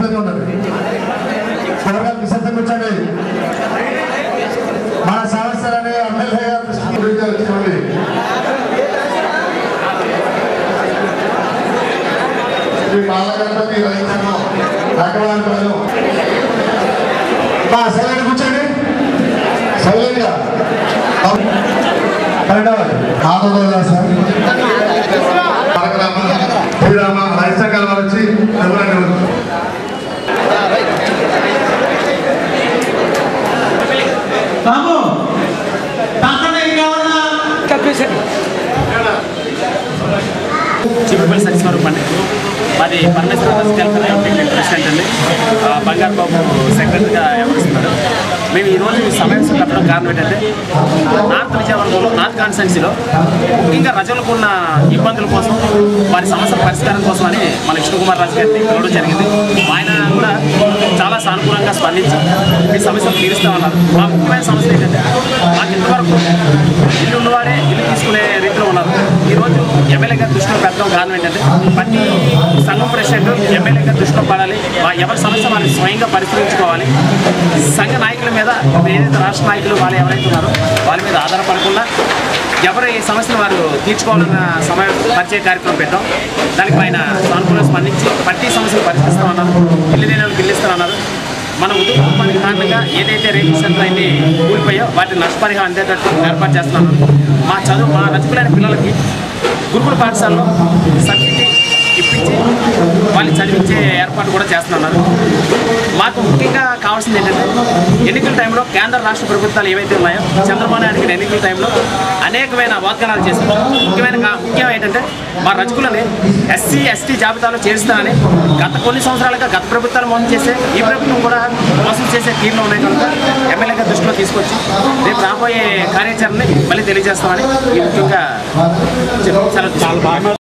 Discipline ఉన్నది కులగాలు నిశ్శబ్దం కూర్చోండి. మన సమస్యలు అనే ఎమ్మెల్యే గారు చూడండి శ్రీ బాలగణపతి రైతను భగవాన్ కూర్చోండి. సైలెంట్గా. కరెక్ట్ చిప్పుపల్లి సత్యస్వరూప్ అండి మరి పరమేశ్వర హెల్త్ ప్రెసిడెంట్ అండి? బంగారు బాబు సెక్రటరీగా వ్యవహరిస్తున్నారు. మేము ఈరోజు సమావేశం పెట్టడం కారణం ఏంటంటే నార్త్ విజయవాడలో నార్త్ కాన్స్టెన్సీలో ముఖ్యంగా ప్రజలకు ఉన్న ఇబ్బందుల కోసం వారి సమస్యల పరిష్కారం కోసం అని మన విష్ణుకుమార్ రాజు గారిని పిలవడం జరిగింది. ఆయన కూడా చాలా సానుకూలంగా స్పందించి ఈ సమస్యలు తీరుస్తామన్నారు. మా ముఖ్యమైన సమస్య ఏంటంటే మాకు ఇంతవరకు ఇల్లు ఉన్నవారే ఇల్లు తీసుకునే రీతిలో ఉన్నారు ఈరోజు ఎమ్మెల్యే గారి దృష్టిలో పెట్టడం కారణం ఏంటంటే ప్రతి సంఘం ప్రెసిడెంట్ ఎమ్మెల్యే దృష్టిలో పడాలి. ఎవరి సమస్య వారిని స్వయంగా పరిశీలించుకోవాలి. సంఘ నాయకుల మీద ఏదైతే రాష్ట్ర నాయకులు వాళ్ళు ఎవరైతే ఉన్నారో వాళ్ళ మీద ఆధారపడకుండా ఎవరు ఈ సమస్యను వారు తీర్చుకోవాలన్న సమయ పరిచయ కార్యక్రమం పెట్టాం. దానికి ఆయన సానుకూలంగా స్పందించి ప్రతి సమస్యలు పరిష్కరిస్తామన్నారు ఇల్లు లేని వాళ్ళకి ఇల్లు ఇస్తామన్నారు మన కారణంగా ఏదైతే రేపు సెంటర్ అన్ని కూలిపోయో వాటిని నష్టపరిహారం అందేటట్టు ఏర్పాటు చేస్తున్నాను. మా చదువు మా రచకులైన పిల్లలకి గురుకుల పాఠశాలలో సబ్సిడీ ఇప్పించి వాళ్ళు చదివించే ఏర్పాటు కూడా చేస్తున్నారు. మాకు ముఖ్యంగా కావాల్సింది ఏంటంటే ఎన్నికల టైంలో కేంద్ర రాష్ట్ర ప్రభుత్వాలు ఏవైతే ఉన్నాయో చంద్రబాబు నాయుడు గారి ఎన్నికల టైంలో అనేకమైన వాగ్దానాలు చేసి ముఖ్యమైన ముఖ్యం ఏంటంటే మా రచకులని ఎస్సీ ఎస్టీ జాబితాలో చేరుస్తానని గత కొన్ని సంవత్సరాలుగా గత ప్రభుత్వాలు మోసం చేసే ఈ ప్రభుత్వం కూడా మోసం చేసే తీరులో ఉన్నాయి కనుక ఎమ్మెల్యేగా దృష్టిలో తీసుకొచ్చి రేపు రాబోయే కార్యాచరణని మళ్ళీ తెలియజేస్తామని ఈ ముఖ్యంగా చాలా చాలా